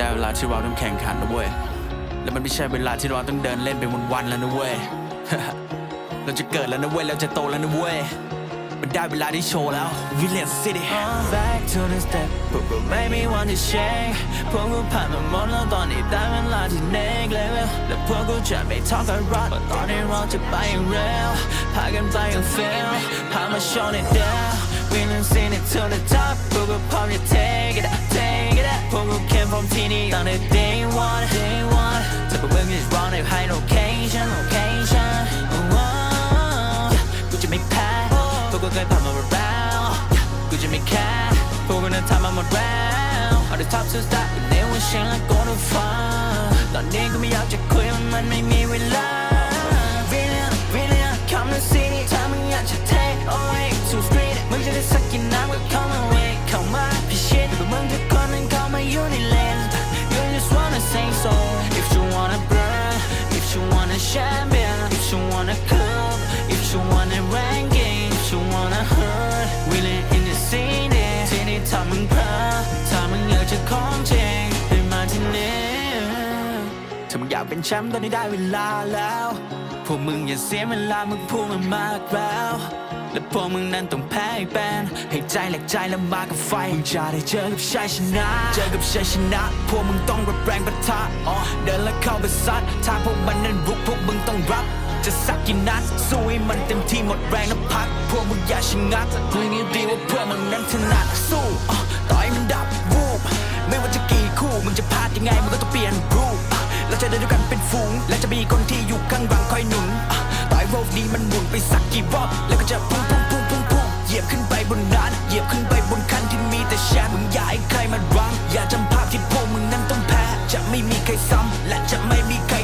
ได้เวลาที่เราต้องแข่งขันนะเว้ย แล้วมันไม่ใช่เวลาที่เราต้องเดินเล่นไปวันๆแล้วนะเว้ย เราจะเกิดแล้วนะเว้ย เราจะโตแล้วนะเว้ย มันได้เวลาที่โชว์แล้ว Village City Back to the step พวกกูไม่มีวันที่ shake พวกกูผ่านมาหมดแล้วตอนนี้ได้เวลาที่ next level และพวกกูจะไม่ท้อกันรัดเพราตอนนี้เราจะไปอย่างเร็วพากันไปอย่าง feel พามา show it down We done seen it to the top พวกกูพร้อมจะ take from ที่นี่ตั้งแต่ day one day one ถ้าพวกมึง is wrong ใน high location location oh, oh, yeah กูจะไม่แพ้พวกกูเคยผ่านมาแล้วกูจะไม่แค่พวกกูนั้นทำมาหมดแล้ว if you wanna ranking if you wanna hurt Villain in the city ที่นี่ทำมึงเพลอถ้ามึงอยากจะของจริงให้มาที่นี่ถ้ามึงอยากเป็นแชมป์ตอนนี้ได้เวลาแล้ว พวกมึงอย่าเสียเวลา มึงพูดมามากแล้ว และพวกมึงนั้นต้องแพ้ให้เป็นให้ใจแหลกใจแล้วมากับไฟมึงจะได้เจอกับชัยชนะ เจอกับชัยชนะ พวกมึงต้องรับแรงปะทะอ๋อเดินแล้วเข้าไปซัดถ้าพวกมันนั้นบุกพวกมึงต้องรับ จะสักกี่นัดสู้ให้มันเต็มที่หมดแรงแล้วพัก พวกมึงอย่าชะงักคุยงี้ดีว่าพวกมึงนั้นถนัดสู้อ๋อต่อยมันดับวูบไม่ว่าจะกี่คู่มึงจะพลาดยังไงมึงก็ต้องเปลี่ยนรูปเราจะเดินด้วยกันเป็นฝูง และจะมีคนที่อยู่ข้างหลังคอยหนุนอะต่อยโรคนี้มันหมุนไปสักกี่รอบแล้วก็จะพุ่งพุ่งพุ่งพุ่งพุ่งเหยียบขึ้นไปบนนั้นเหยียบขึ้นไปบนคันที่มีแต่แชมป์มึงอย่าให้ใครมารั้งอย่าจำภาพที่พวกมึงนั้นต้องแพ้ จะไม่มีใครซ้ำและจะไม่มีใคร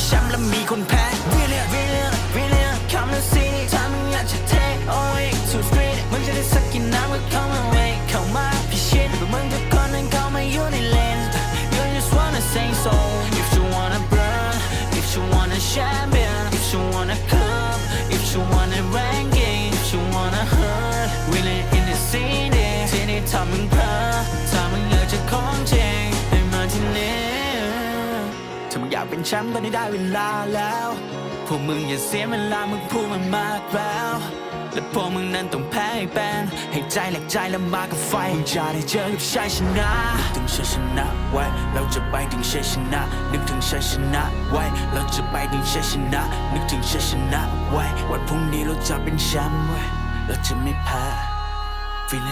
แชมป์และมีคนแพ้ Villain Villain Villain come to city ถ้ามึงอยากจะ take away to street มึงจะได้สักกี่น้ำก็เข้ามา wait เข้ามาพิชิตพวกมึงทุกคนนั้นเข้ามาอยู่ในเลน You just wanna sing so if you wanna burn if you wanna champion if you wanna club if you wanna ranking มึงอยากเป็นแชมป์ตอนนี้ได้เวลาแล้ว พวกมึงอย่าเสียเวลา มึงพูดมามากแล้ว และพวกมึงนั้นต้องแพ้ให้เป็นให้ใจแหลกใจแล้วมากับไฟมึงจะได้เจอกับชัยชนะนึกถึงชัยชนะไว้ เราจะไปถึงชัยชนะ นึกถึงชัยชนะไว้ เราจะไปถึงชัยชนะ นึกถึงชัยชนะไว้ วันพรุ่งนี้เราจะเป็นแชมป์ไว้ เราจะไม่แพ้ฟีล